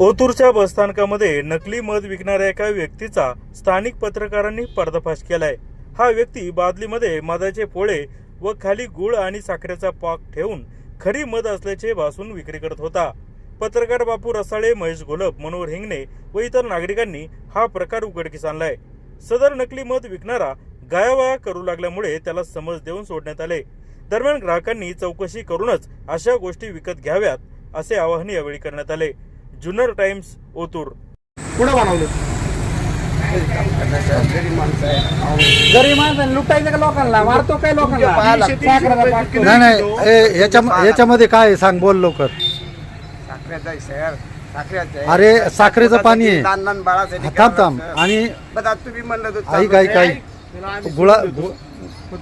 ओतूरच्या बसस्थानकामध्ये नकली मध विकणाऱ्या एका व्यक्तीचा स्थानिक पत्रकारांनी पर्दाफाश केलाय. हा व्यक्ती बादलीमध्ये मधाचे पोळे व खाली गुळ आणि साखरेचा पाक ठेवून खरी मध असल्याचे भासून विक्री करत होता. पत्रकार बापू रसाळे महेश घोलप मनोहर हिंगणे व इतर नागरिकांनी हा प्रकार उघडकीस आणलाय. सदर नकली मध विकणारा गायावाया करू लागल्यामुळे त्याला समज देऊन सोडण्यात आले. दरम्यान ग्राहकांनी चौकशी करूनच अशा गोष्टी विकत घ्याव्यात असे आवाहन यावेळी करण्यात आले. जुन्नर टाइम्स ओतूर. कुठं बनवलं? गरीब माणसाने लुटायचं का लोकांना? मारतो काय लोकांना. नाही नाही ए, याच्या याच्यामध्ये काय आहे? सांग बोल लवकर. साखरेचा आहे सर. साखरेचा आहे. अरे, साखरेचं पाणी आहे. लहान लहान बाळासाठी हा, थांब थांब. करावं. आणि पण आता तुम्ही म्हणलं तर ऐक ऐक ऐक गुळा गु-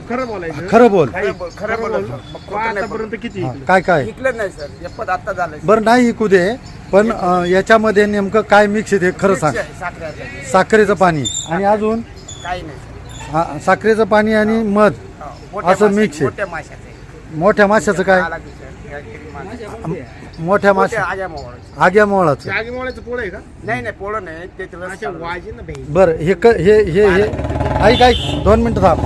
खरं बोलायचं खरं बोल. खरं बोल- खरं बोला. सर. मग खोटं नाही बोलत. आतापर्यंत किती काय काय? विकलं नाही सर. हे पद आता झालंय. सर. बरं नाही ऐकू दे. पण अं, याच्यामध्ये नेमकं काय मिक्स आहे ते खरं सांग. साखरेचं आहे. साखरेचं पाणी. आणि अजून? काही नाही सर. हा, साखरेचं पाणी आणि मध. हो, मोठ्या असं माश्या- mix आहे. मोठ्या माशाचं आहे. मोठ्या माशाचं काय? माणसाचं. मोठ्या मोठ्या माशा. आग्या मोहळाचं. आग्या मोळाचं. आगी मोळाचं पोळ आहे का? नाही नाही पोळं नाही ते तुला अच्छा वाजे ना भाई बरं हे क हे हे हे ऐक ऐक दोन मिनिटं थांब.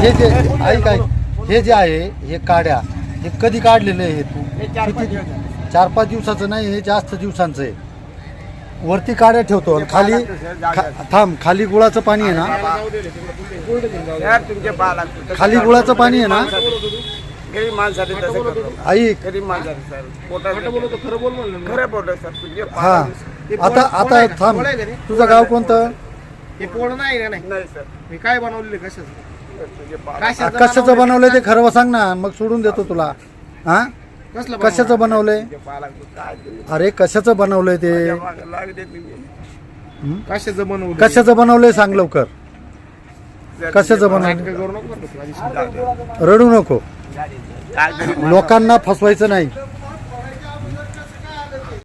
हे जे ऐक ऐक. हे जे आहे हे काड्या हे कधी काढलेलं आहे हे तू? हे चार पाच किती दिवस झाले. चार पाच दिवसाचं नाही हे जास्त दिवसांचं आहे. वरती काड्या ठेवतो आणि खाली खा- थांब खाली गुळाचं पाणी आहे ना? यार तुमचे खाली गुळाचं पाणी आहे ना? गरीब माणसाठी तसं करतो. ऐक गरीब माणसाठी सर. पोटाचं बोलतो खरं बोल म्हणलं मी. खरं बोललो सर. तुझे हा. आता आता? थांब? तुझं गाव कोणतं? हे पोळ नाही का नाही? नाही सर. मी काय बनवलेले कशाचं? कशाचं कशाचं बनवलंय ते खरं सांग ना मग सोडून देतो तुला. हा? कशाचं बनवलंय? अरे कशाचं बनवलंय ते? बनवलं? कशाचं बनवलं कशाचं बनवलंय सांग लवकर. कशाचं नाटकं करू नको बरं का लागले. रडू नको. काय लोकांना फसवायचं नाही.